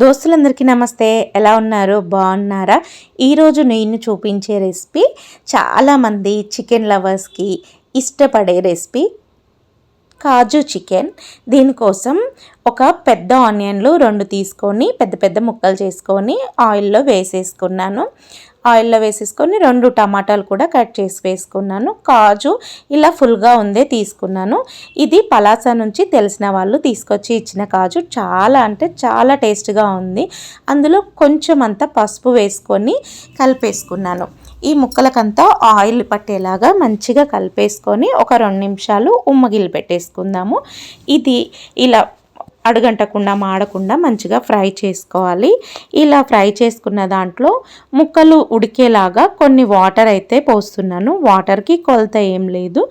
దోస్తులందరికీ నమస్తే. ఎలా ఉన్నారు? బాగున్నారా? ఈరోజు నేను చూపించే రెసిపీ చాలామంది చికెన్ లవర్స్కి ఇష్టపడే రెసిపీ కాజు చికెన్. దీనికోసం ఒక పెద్ద ఆనియన్లు రెండు తీసుకొని పెద్ద పెద్ద ముక్కలు చేసుకొని ఆయిల్లో వేసేసుకున్నాను. ఆయిల్లో వేసేసుకొని రెండు టమాటాలు కూడా కట్ చేసి వేసుకున్నాను. కాజు ఇలా ఫుల్గా ఉందే తీసుకున్నాను. ఇది పలాస నుంచి తెలిసిన వాళ్ళు తీసుకొచ్చి ఇచ్చిన కాజు చాలా అంటే చాలా టేస్ట్గా ఉంది. అందులో కొంచెం అంతా పసుపు వేసుకొని కలిపేసుకున్నాను. ఈ ముక్కలకంతా ఆయిల్ పట్టేలాగా మంచిగా కలిపేసుకొని ఒక రెండు నిమిషాలు ఉమ్మగిల్లి పెట్టేసుకుందాము. ఇది ఇలా అడుగంటకుండా మాడకుండా మంచిగా ఫ్రై చేసుకోవాలి. ఇలా ఫ్రై చేసుకున్న దాంట్లో ముక్కలు ఉడికేలాగా కొన్ని వాటర్ అయితే పోస్తున్నాను. వాటర్కి కొలత ఏం లేదు.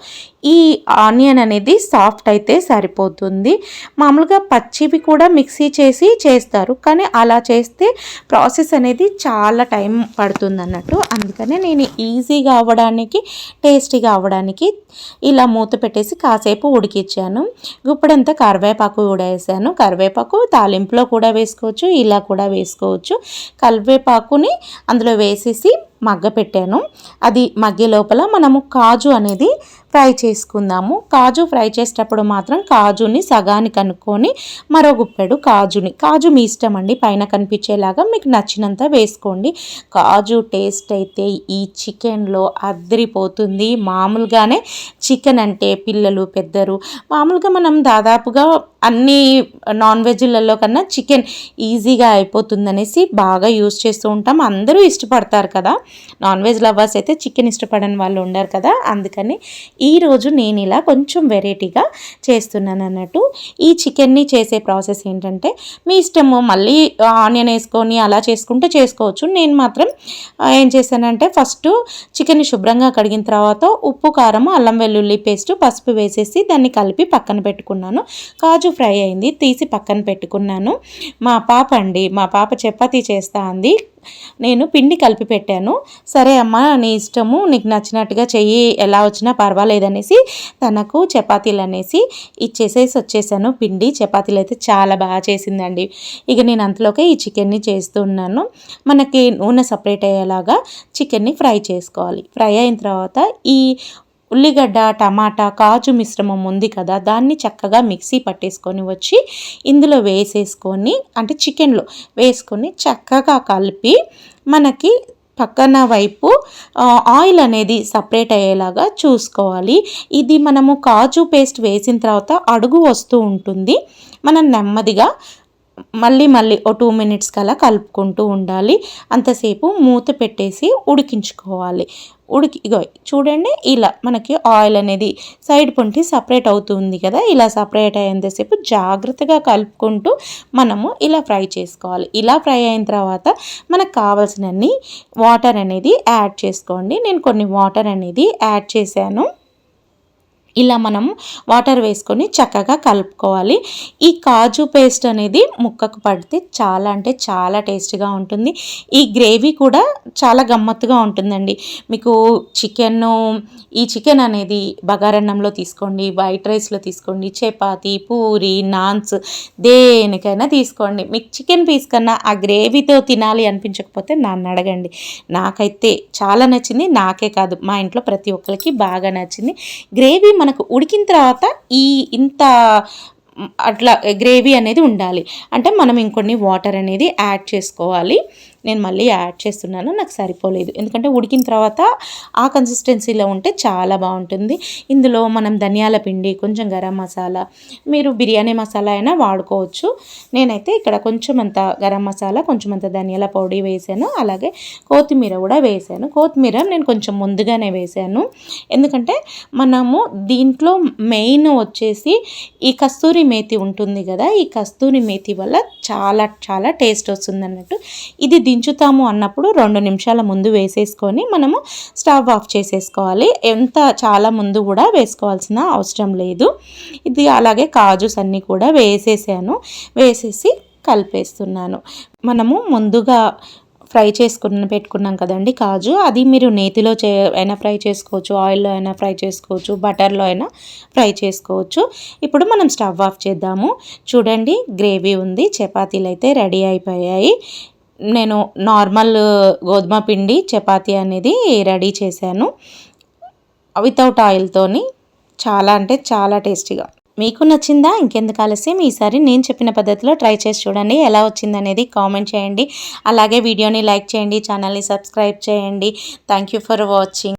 ఈ ఆనియన్ అనేది సాఫ్ట్ అయితే సరిపోతుంది. మామూలుగా పచ్చివి కూడా మిక్సీ చేసి చేస్తారు. కానీ అలా చేస్తే ప్రాసెస్ అనేది చాలా టైం పడుతుంది అన్నట్టు అందుకనే నేను ఈజీగా అవ్వడానికి టేస్టీగా అవ్వడానికి ఇలా మూత పెట్టేసి కాసేపు ఉడికిచ్చాను. ఇప్పుడంతా కరివేపాకు కూడా వేసాను కరివేపాకు తాలింపులో కూడా వేసుకోవచ్చు ఇలా కూడా వేసుకోవచ్చు. కరివేపాకుని అందులో వేసేసి మగ్గ పెట్టాను అది మగ్గే లోపల మనము కాజు అనేది ఫ్రై చేసుకుందాము. కాజు ఫ్రై చేసేటప్పుడు మాత్రం కాజుని సగానికి కనుక్కొని మరో గుప్పెడు కాజుని. కాజు మీ ఇష్టం అండి పైన కనిపించేలాగా మీకు నచ్చినంత వేసుకోండి. కాజు టేస్ట్ అయితే ఈ చికెన్లో అద్దరిపోతుంది మామూలుగానే చికెన్ అంటే పిల్లలు పెద్దరు మామూలుగా మనం దాదాపుగా అన్ని నాన్ వెజ్లలో కన్నా చికెన్ ఈజీగా అయిపోతుందనేసి బాగా యూస్ చేస్తూ ఉంటాం. అందరూ ఇష్టపడతారు కదా. నాన్ వెజ్ లవర్స్ అయితే చికెన్ ఇష్టపడని వాళ్ళు ఉండరు కదా. అందుకని ఈరోజు నేను ఇలా కొంచెం వెరైటీగా చేస్తున్నాను అన్నట్టు. ఈ చికెన్ని చేసే ప్రాసెస్ ఏంటంటే మీ ఇష్టము మళ్ళీ ఆనియన్ వేసుకొని అలా చేసుకుంటే చేసుకోవచ్చు. నేను మాత్రం ఏం చేశానంటే ఫస్ట్ చికెన్ని శుభ్రంగా కడిగిన తర్వాత ఉప్పు కారం అల్లం వెల్లుల్లి పేస్ట్ పసుపు వేసేసి దాన్ని కలిపి పక్కన పెట్టుకున్నాను. కాజు ఫ్రై అయింది తీసి పక్కన పెట్టుకున్నాను. మా పాప అండి మా పాప చపాతీ చేస్తా అంది. నేను పిండి కలిపి పెట్టాను. సరే అమ్మ నీ ఇష్టము నీకు నచ్చినట్టుగా చెయ్యి ఎలా వచ్చినా పర్వాలేదనేసి తనకు చపాతీలు అనేసి ఇచ్చేసేసి వచ్చేసాను. పిండి చపాతీలు అయితే చాలా బాగా చేసిందండి. ఇక నేను అంతలోకే ఈ చికెన్ని చేస్తున్నాను మనకి నూనె సపరేట్ అయ్యేలాగా చికెన్ని ఫ్రై చేసుకోవాలి. ఫ్రై అయిన తర్వాత ఈ ఉల్లిగడ్డ టమాటా కాజు మిశ్రమం ఉంది కదా దాన్ని చక్కగా మిక్సీ పట్టేసుకొని వచ్చి ఇందులో వేసేసుకొని అంటే చికెన్లో వేసుకొని చక్కగా కలిపి మనకి పక్కన వైపు ఆయిల్ అనేది సపరేట్ అయ్యేలాగా చూసుకోవాలి. ఇది మనము కాజు పేస్ట్ వేసిన తర్వాత అడుగు వస్తూ ఉంటుంది. మనం నెమ్మదిగా మళ్ళీ మళ్ళీ ఓ టూ మినిట్స్ కలా కలుపుకుంటూ ఉండాలి. అంతసేపు మూత పెట్టేసి ఉడికించుకోవాలి. ఉడికి ఇగో చూడండి ఇలా మనకి ఆయిల్ అనేది సైడ్ పొంటి సపరేట్ అవుతుంది కదా ఇలా సపరేట్ అయ్యేంతసేపు జాగ్రత్తగా కలుపుకుంటూ మనము ఇలా ఫ్రై చేసుకోవాలి. ఇలా ఫ్రై అయిన తర్వాత మనకు కావాల్సినన్ని వాటర్ అనేది యాడ్ చేసుకోండి. నేను కొన్ని వాటర్ అనేది యాడ్ చేశాను. ఇలా మనం వాటర్ వేసుకొని చక్కగా కలుపుకోవాలి. ఈ కాజు పేస్ట్ అనేది ముక్కకు పడితే చాలా అంటే చాలా టేస్ట్గా ఉంటుంది. ఈ గ్రేవీ కూడా చాలా గమ్మత్తుగా ఉంటుందండి. మీకు చికెన్ ఈ చికెన్ అనేది బగారన్నంలో తీసుకోండి వైట్ రైస్లో తీసుకోండి చపాతి పూరి నాన్స్ దేనికైనా తీసుకోండి. మీకు చికెన్ పీస్ కన్నా ఆ గ్రేవీతో తినాలి అనిపించకపోతే నన్ను అడగండి. నాకైతే చాలా నచ్చింది. నాకే కాదు మా ఇంట్లో ప్రతి ఒక్కరికి బాగా నచ్చింది. గ్రేవీ మనకు ఉడికిన తర్వాత ఈ ఇంత అట్లా గ్రేవీ అనేది ఉండాలి. అంటే మనం ఇంకొన్ని వాటర్ అనేది యాడ్ చేసుకోవాలి. నేను మళ్ళీ యాడ్ చేస్తున్నాను నాకు సరిపోలేదు. ఎందుకంటే ఉడికిన తర్వాత ఆ కన్సిస్టెన్సీలో ఉంటే చాలా బాగుంటుంది. ఇందులో మనం ధనియాల పిండి కొంచెం గరం మసాలా మీరు బిర్యానీ మసాలా అయినా వాడుకోవచ్చు. నేనైతే ఇక్కడ కొంచెం అంత గరం మసాలా కొంచెం అంత ధనియాల పొడి వేసాను. అలాగే కొత్తిమీర కూడా వేసాను. కొత్తిమీర నేను కొంచెం ముందుగానే వేసాను. ఎందుకంటే మనము దీంట్లో మెయిన్ వచ్చేసి ఈ కస్తూరి మేతి ఉంటుంది కదా ఈ కస్తూరి మేతి వల్ల చాలా చాలా టేస్ట్ వస్తుంది అన్నట్టు. ఇది దించుతాము అన్నప్పుడు రెండు నిమిషాల ముందు వేసేసుకొని మనము స్టవ్ ఆఫ్ చేసేసుకోవాలి. ఎంత చాలా ముందు కూడా వేసుకోవాల్సిన అవసరం లేదు. ఇది అలాగే కాజుస్ అన్నీ కూడా వేసేసాను. వేసేసి కలిపేస్తున్నాను. మనము ముందుగా ఫ్రై చేసుకున్న పెట్టుకున్నాం కదండి కాజు. అది మీరు నేతిలో చే అయినా ఫ్రై చేసుకోవచ్చు. ఆయిల్లో అయినా ఫ్రై చేసుకోవచ్చు. బటర్లో అయినా ఫ్రై చేసుకోవచ్చు. ఇప్పుడు మనం స్టవ్ ఆఫ్ చేద్దాము. చూడండి గ్రేవీ ఉంది. చపాతీలు అయితే రెడీ అయిపోయాయి. నేను నార్మల్ గోధుమ పిండి చపాతీ అనేది రెడీ చేశాను. వితౌట్ ఆయిల్తోని చాలా అంటే చాలా టేస్టీగా. మీకు నచ్చిందా? ఇంకెందుకు ఆలస్యం? ఈసారి నేను చెప్పిన పద్ధతిలో ట్రై చేసి చూడండి. ఎలా వచ్చింది అనేది కామెంట్ చేయండి. అలాగే వీడియోని లైక్ చేయండి ఛానల్ని సబ్స్క్రైబ్ చేయండి. Thank you for watching